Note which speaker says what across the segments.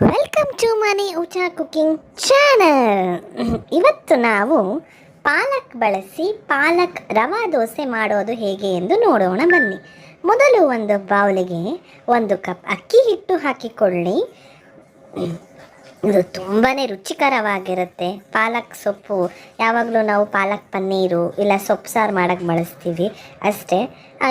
Speaker 1: Welcome to Mani Ucha cooking channel ಇವತ್ತು ನಾವು ಪಾಲಕ್ ಬಳಸಿ ಪಾಲಕ್ ರವಾ ದೋಸೆ ಮಾಡೋದು ಹೇಗೆ ಎಂದು ನೋಡೋಣ ಬನ್ನಿ ಮೊದಲು ಒಂದು ಬೌಲಿಗೆ ಒಂದು ಕಪ್ ಅಕ್ಕಿ ಹಿಟ್ಟು ಹಾಕಿಕೊಳ್ಳಿ ಇದು ತುಂಬಾ ರುಚಿಕರವಾಗಿರುತ್ತೆ. ಪಾಲಕ್ ಸೊಪ್ಪು, ಯಾವಾಗಲೂ ನಾವು ಪಾಲಕ್ ಪನ್ನೀರು ಇಲ್ಲ ಸೊಪ್ಪು ಸಾರು ಮಾಡೋಕ್ಕೆ ಬಳಸ್ತೀವಿ ಅಷ್ಟೇ.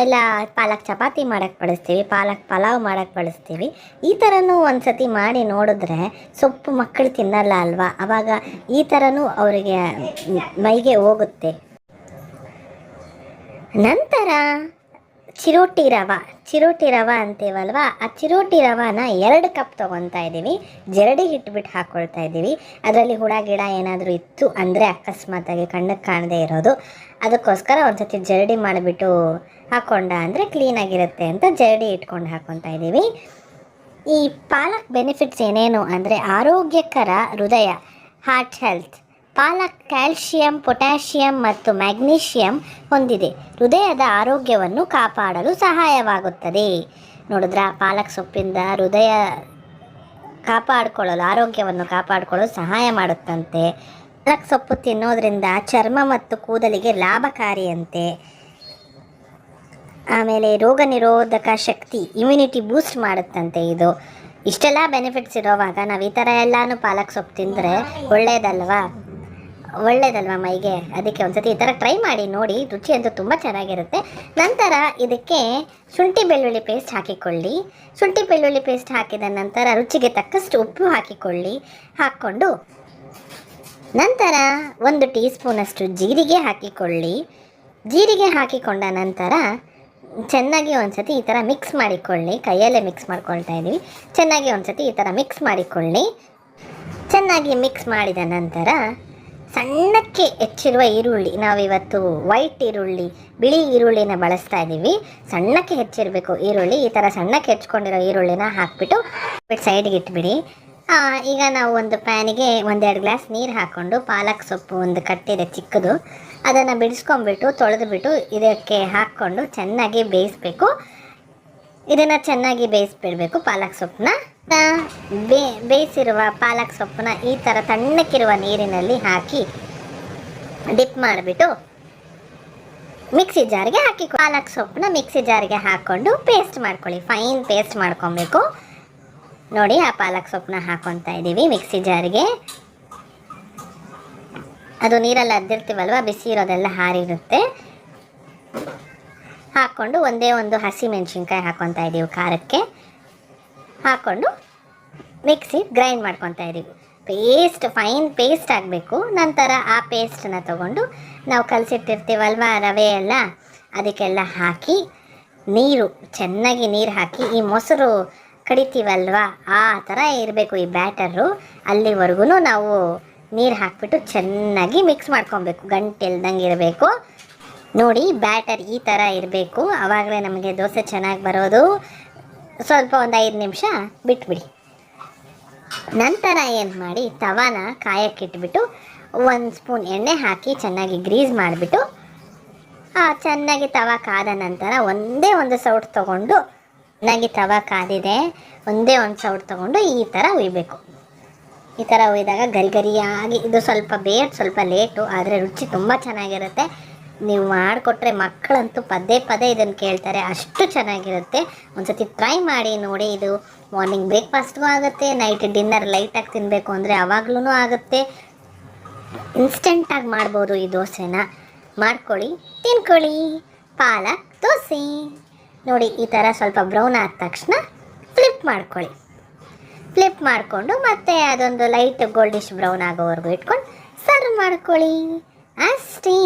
Speaker 1: ಇಲ್ಲ ಪಾಲಕ್ ಚಪಾತಿ ಮಾಡೋಕ್ಕೆ ಬಳಸ್ತೀವಿ, ಪಾಲಕ್ ಪಲಾವ್ ಮಾಡೋಕ್ಕೆ ಬಳಸ್ತೀವಿ. ಈ ಥರನೂ ಒಂದು ಸತಿ ಮಾಡಿ ನೋಡಿದ್ರೆ ಸೊಪ್ಪು ಮಕ್ಕಳು ತಿನ್ನಲ್ಲ ಅಲ್ವಾ? ಆವಾಗ ಈ ಥರನೂ ಅವರಿಗೆ ಮೈಗೆ ಹೋಗುತ್ತೆ. ನಂತರ ಚಿರೋಟಿ ರವ ಚಿರೋಟಿ ರವ ಅಂತೀವಲ್ವ? ಆ ಚಿರೋಟಿ ರವಾನ ಎರಡು ಕಪ್ ತೊಗೊತಾ ಇದ್ದೀವಿ. ಜರಡಿ ಹಿಟ್ಬಿಟ್ಟು ಹಾಕ್ಕೊಳ್ತಾ ಇದ್ದೀವಿ. ಅದರಲ್ಲಿ ಹುಳ, ಗಿಡ ಏನಾದರೂ ಇತ್ತು ಅಂದರೆ ಅಕಸ್ಮಾತಾಗಿ ಕಣ್ಣಕ್ಕೆ ಕಾಣದೇ ಇರೋದು. ಅದಕ್ಕೋಸ್ಕರ ಒಂದು ಸತಿ ಜರಡಿ ಮಾಡಿಬಿಟ್ಟು ಹಾಕ್ಕೊಂಡ ಅಂದರೆ ಕ್ಲೀನಾಗಿರುತ್ತೆ ಅಂತ ಜರಡಿ ಇಟ್ಕೊಂಡು ಹಾಕ್ಕೊತಾ ಇದ್ದೀವಿ. ಈ ಪಾಲಕ್ ಬೆನಿಫಿಟ್ಸ್ ಏನೇನು ಅಂದರೆ ಆರೋಗ್ಯಕರ ಹೃದಯ heart health palak, calcium, potassium ಮತ್ತು ಮ್ಯಾಗ್ನೀಷಿಯಂ ಹೊಂದಿದೆ. ಹೃದಯದ ಆರೋಗ್ಯವನ್ನು ಕಾಪಾಡಲು ಸಹಾಯವಾಗುತ್ತದೆ. ನೋಡಿದ್ರ? ಪಾಲಕ್ ಸೊಪ್ಪಿಂದ ಹೃದಯ ಕಾಪಾಡಿಕೊಳ್ಳಲು, ಆರೋಗ್ಯವನ್ನು ಕಾಪಾಡಿಕೊಳ್ಳಲು ಸಹಾಯ ಮಾಡುತ್ತಂತೆ. ಪಾಲಕ್ ಸೊಪ್ಪು ತಿನ್ನೋದ್ರಿಂದ ಚರ್ಮ ಮತ್ತು ಕೂದಲಿಗೆ ಲಾಭಕಾರಿಯಂತೆ. ಆಮೇಲೆ ರೋಗ ನಿರೋಧಕ ಶಕ್ತಿ ಇಮ್ಯುನಿಟಿ ಬೂಸ್ಟ್ ಮಾಡುತ್ತಂತೆ ಇದು. ಇಷ್ಟೆಲ್ಲ ಬೆನಿಫಿಟ್ಸ್ ಇರೋವಾಗ ನಾವು ಈ ಥರ ಎಲ್ಲಾನು ಪಾಲಕ್ ಸೊಪ್ಪು ತಿಂದರೆ ಒಳ್ಳೇದಲ್ವಾ? ಒಳ್ಳೇದಲ್ವಾ ಮೈಗೆ? ಅದಕ್ಕೆ ಒಂದ್ಸತಿ ಈ ಥರ ಟ್ರೈ ಮಾಡಿ, ನೋಡಿ, ರುಚಿ ಅಂತೂ ತುಂಬ ಚೆನ್ನಾಗಿರುತ್ತೆ. ನಂತರ ಇದಕ್ಕೆ ಶುಂಠಿ ಬೆಳ್ಳುಳ್ಳಿ ಪೇಸ್ಟ್ ಹಾಕಿಕೊಳ್ಳಿ. ಶುಂಠಿ ಬೆಳ್ಳುಳ್ಳಿ ಪೇಸ್ಟ್ ಹಾಕಿದ ನಂತರ ರುಚಿಗೆ ತಕ್ಕಷ್ಟು ಉಪ್ಪು ಹಾಕಿಕೊಳ್ಳಿ. ಹಾಕ್ಕೊಂಡು ನಂತರ ಒಂದು ಟೀ ಸ್ಪೂನಷ್ಟು ಜೀರಿಗೆ ಹಾಕಿಕೊಳ್ಳಿ. ಜೀರಿಗೆ ಹಾಕಿಕೊಂಡ ನಂತರ ಚೆನ್ನಾಗಿ ಒಂದ್ಸತಿ ಈ ಥರ ಮಿಕ್ಸ್ ಮಾಡಿಕೊಳ್ಳಿ. ಕೈಯಲ್ಲೇ ಮಿಕ್ಸ್ ಮಾಡ್ಕೊಳ್ತಾ ಇದ್ದೀವಿ. ಚೆನ್ನಾಗಿ ಒಂದ್ಸತಿ ಈ ಥರ ಮಿಕ್ಸ್ ಮಾಡಿಕೊಳ್ಳಿ. ಚೆನ್ನಾಗಿ ಮಿಕ್ಸ್ ಮಾಡಿದ ನಂತರ ಸಣ್ಣಕ್ಕೆ ಹೆಚ್ಚಿರುವ ಈರುಳ್ಳಿ. ನಾವಿವತ್ತು ವೈಟ್ ಈರುಳ್ಳಿ, ಬಿಳಿ ಈರುಳ್ಳಿನ ಬಳಸ್ತಾ ಇದ್ದೀವಿ. ಸಣ್ಣಕ್ಕೆ ಹೆಚ್ಚಿರಬೇಕು ಈರುಳ್ಳಿ, ಈ ಥರ ಸಣ್ಣಕ್ಕೆ ಹೆಚ್ಕೊಂಡಿರೋ ಈರುಳ್ಳಿನ ಹಾಕ್ಬಿಟ್ಟು ಸೈಡ್ಗೆ ಇಟ್ಬಿಡಿ. ಈಗ ನಾವು ಒಂದು ಪ್ಯಾನಿಗೆ ಒಂದೆರಡು ಗ್ಲಾಸ್ ನೀರು ಹಾಕ್ಕೊಂಡು ಪಾಲಕ್ ಸೊಪ್ಪು ಒಂದು ಕಟ್ಟಿದೆ ಚಿಕ್ಕದು. ಅದನ್ನು ಬಿಡಿಸ್ಕೊಂಡ್ಬಿಟ್ಟು ತೊಳೆದುಬಿಟ್ಟು ಇದಕ್ಕೆ ಹಾಕ್ಕೊಂಡು ಚೆನ್ನಾಗಿ ಬೇಯಿಸ್ಬೇಕು. ಇದನ್ನು ಚೆನ್ನಾಗಿ ಬೇಯಿಸ್ಬಿಡಬೇಕು ಪಾಲಕ್ ಸೊಪ್ಪನ್ನ. ಬೇಯಿಸಿರುವ ಪಾಲಕ್ ಸೊಪ್ಪನ್ನ ಈ ಥರ ತಣ್ಣಕ್ಕಿರುವ ನೀರಿನಲ್ಲಿ ಹಾಕಿ ಡಿಪ್ ಮಾಡಿಬಿಟ್ಟು ಮಿಕ್ಸಿ ಜಾರಿಗೆ ಹಾಕಿ ಪಾಲಕ್ ಸೊಪ್ಪನ್ನ ಮಿಕ್ಸಿ ಜಾರಿಗೆ ಹಾಕ್ಕೊಂಡು ಪೇಸ್ಟ್ ಮಾಡ್ಕೊಳ್ಳಿ. ಫೈನ್ ಪೇಸ್ಟ್ ಮಾಡ್ಕೊಬೇಕು. ನೋಡಿ ಆ ಪಾಲಕ್ ಸೊಪ್ಪನ್ನ ಹಾಕೊತಾ ಇದ್ದೀವಿ ಮಿಕ್ಸಿ ಜಾರಿಗೆ ಅದು ನೀರಲ್ಲಿ ಅದ್ದಿರ್ತೀವಲ್ವ, ಬಿಸಿ ಇರೋದೆಲ್ಲ ಹಾರಿರುತ್ತೆ. ಹಾಕ್ಕೊಂಡು ಒಂದೇ ಒಂದು ಹಸಿ ಮೆಣಸಿನ್ಕಾಯಿ ಹಾಕೊತಾ ಇದ್ದೀವಿ ಖಾರಕ್ಕೆ. ಹಾಕ್ಕೊಂಡು ಮಿಕ್ಸಿ ಗ್ರೈಂಡ್ ಮಾಡ್ಕೊತಾ ಇದ್ದೀವಿ. ಪೇಸ್ಟ್, ಫೈನ್ ಪೇಸ್ಟ್ ಆಗಬೇಕು. ನಂತರ ಆ ಪೇಸ್ಟನ್ನ ತಗೊಂಡು ನಾವು ಕಲಸಿಟ್ಟಿರ್ತೀವಲ್ವ, ರವೆ ಎಲ್ಲ? ಅದಕ್ಕೆಲ್ಲ ಹಾಕಿ ನೀರು, ಚೆನ್ನಾಗಿ ನೀರು ಹಾಕಿ ಈ ಮೊಸರು ಕಡಿತೀವಲ್ವ? ಆ ಥರ ಇರಬೇಕು ಈ ಬ್ಯಾಟರು. ಅಲ್ಲಿವರೆಗೂ ನಾವು ನೀರು ಹಾಕಿಬಿಟ್ಟು ಚೆನ್ನಾಗಿ ಮಿಕ್ಸ್ ಮಾಡ್ಕೊಬೇಕು ಗಂಟೆಲ್ದಂಗೆ ಇರಬೇಕು. ನೋಡಿ ಬ್ಯಾಟರ್ ಈ ಥರ ಇರಬೇಕು. ಆವಾಗಲೇ ನಮಗೆ ದೋಸೆ ಚೆನ್ನಾಗಿ ಬರೋದು. ಸ್ವಲ್ಪ ಒಂದು ಐದು ನಿಮಿಷ ಬಿಟ್ಬಿಡಿ. ನಂತರ ಏನು ಮಾಡಿ, ತವಾನ ಕಾಯಕ್ಕಿಟ್ಬಿಟ್ಟು ಒಂದು ಸ್ಪೂನ್ ಎಣ್ಣೆ ಹಾಕಿ ಚೆನ್ನಾಗಿ ಗ್ರೀಸ್ ಮಾಡಿಬಿಟ್ಟು ಚೆನ್ನಾಗಿ ತವ ಕಾದ ನಂತರ ಒಂದೇ ಒಂದು ಸೌಟ್ ತೊಗೊಂಡು, ಚೆನ್ನಾಗಿ ತವ ಕಾದಿದೆ, ಒಂದೇ ಒಂದು ಸೌಟ್ ತೊಗೊಂಡು ಈ ಥರ ಉಯ್ಬೇಕು ಈ ಥರ ಒಯ್ದಾಗ ಗರಿಗರಿಯಾಗಿ, ಇದು ಸ್ವಲ್ಪ ಬೇರೆ ಸ್ವಲ್ಪ ಲೇಟು, ಆದರೆ ರುಚಿ ತುಂಬ ಚೆನ್ನಾಗಿರುತ್ತೆ. ನೀವು ಮಾಡಿಕೊಟ್ರೆ ಮಕ್ಕಳಂತೂ ಪದೇ ಪದೇ ಇದನ್ನು ಕೇಳ್ತಾರೆ, ಅಷ್ಟು ಚೆನ್ನಾಗಿರುತ್ತೆ. ಒಂದ್ಸತಿ ಟ್ರೈ ಮಾಡಿ ನೋಡಿ, ಇದು ಮಾರ್ನಿಂಗ್ ಬ್ರೇಕ್ಫಾಸ್ಟ್ಗೂ ಆಗುತ್ತೆ ನೈಟ್ ಡಿನ್ನರ್ ಲೈಟಾಗಿ ತಿನ್ನಬೇಕು ಅಂದರೆ ಆವಾಗ್ಲೂ ಆಗುತ್ತೆ. ಇನ್ಸ್ಟೆಂಟಾಗಿ ಮಾಡ್ಬೋದು ಈ ದೋಸೆನ. ಮಾಡ್ಕೊಳ್ಳಿ, ತಿನ್ಕೊಳ್ಳಿ. ಪಾಲಕ್ ದೋಸೆ. ನೋಡಿ, ಈ ಥರ ಸ್ವಲ್ಪ ಬ್ರೌನ್ ಆದ ತಕ್ಷಣ ಫ್ಲಿಪ್ ಮಾಡ್ಕೊಳ್ಳಿ. ಫ್ಲಿಪ್ ಮಾಡಿಕೊಂಡು ಮತ್ತೆ ಅದೊಂದು ಲೈಟ್ ಗೋಲ್ಡಿಶ್ ಬ್ರೌನ್ ಆಗೋವರೆಗೂ ಇಟ್ಕೊಂಡು ಸರ್ವ್ ಮಾಡ್ಕೊಳ್ಳಿ. ಅಷ್ಟೇ.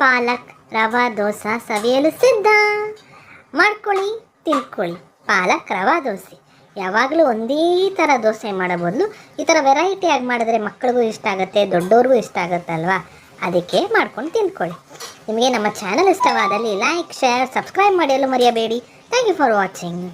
Speaker 1: ಪಾಲಕ್, ರವಾ, ದೋಸೆ, ಸವಿಯಲು ಸಿದ್ಧ. ಮಾಡ್ಕೊಳ್ಳಿ, ತಿನ್ಕೊಳ್ಳಿ. ಪಾಲಕ್, ರವಾ, ದೋಸೆ. ಯಾವಾಗಲೂ ಒಂದೇ ಥರ ದೋಸೆ ಮಾಡಬಹುದು ಈ ಥರ ವೆರೈಟಿಯಾಗಿ ಮಾಡಿದ್ರೆ ಮಕ್ಕಳಿಗೂ ಇಷ್ಟ ಆಗುತ್ತೆ ದೊಡ್ಡವ್ರಿಗೂ ಇಷ್ಟ ಆಗುತ್ತಲ್ವಾ ಅದಕ್ಕೆ ಮಾಡ್ಕೊಂಡು ತಿನ್ಕೊಳ್ಳಿ. ನಿಮಗೆ ನಮ್ಮ ಚಾನಲ್ ಇಷ್ಟವಾದಲ್ಲಿ ಲೈಕ್ ಶೇರ್ ಸಬ್ಸ್ಕ್ರೈಬ್ ಮಾಡಲು ಮರೆಯಬೇಡಿ. Thank you for watching